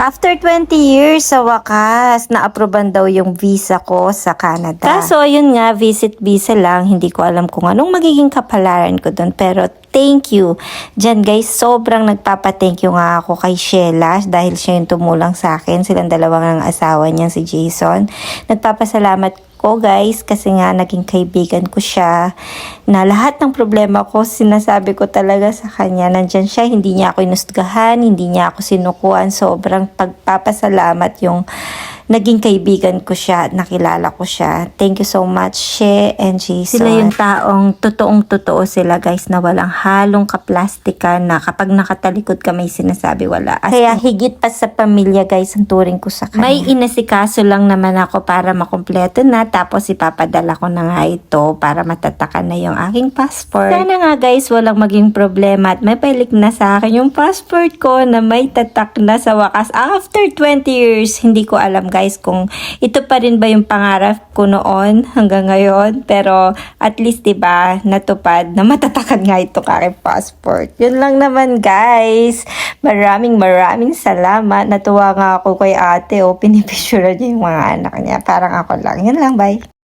After 20 years, sa wakas, na-aproban daw yung visa ko sa Canada. Kaso, yun nga, visit visa lang. Hindi ko alam kung anong magiging kapalaran ko doon. Pero, thank you. Diyan guys, sobrang nagpapa-thank you nga ako kay Sheila dahil siya yung tumulong sa akin. Silang dalawang ng asawa niya, si Jason. Nagpapasalamat ko guys kasi nga naging kaibigan ko siya na lahat ng problema ko sinasabi ko talaga sa kanya nandyan siya hindi niya ako inustgahan hindi niya ako sinukuan sobrang pagpapasalamat yung naging kaibigan ko siya at nakilala ko siya thank you so much She and Jason sila yung taong totoong totoo sila guys na walang halong kaplastikan na kapag nakatalikod ka may sinasabi wala As kaya higit pa sa pamilya guys ang turing ko sa kanya may inasikaso lang naman ako para makumpleto na tapos ipapadala ko na nga ito para matatakan na yung aking passport. Sana nga guys walang maging problema at may palik na sa akin yung passport ko na may tatak na sa wakas. After 20 years, hindi ko alam guys kung ito pa rin ba yung pangarap ko noon hanggang ngayon. Pero at least 'di ba natupad na matatakan nga ito aking passport. Yun lang naman guys. Maraming maraming salamat. Natuwa nga ako kay ate o pinipisura niya yung mga anak niya. Parang ako lang. Yun lang, bye.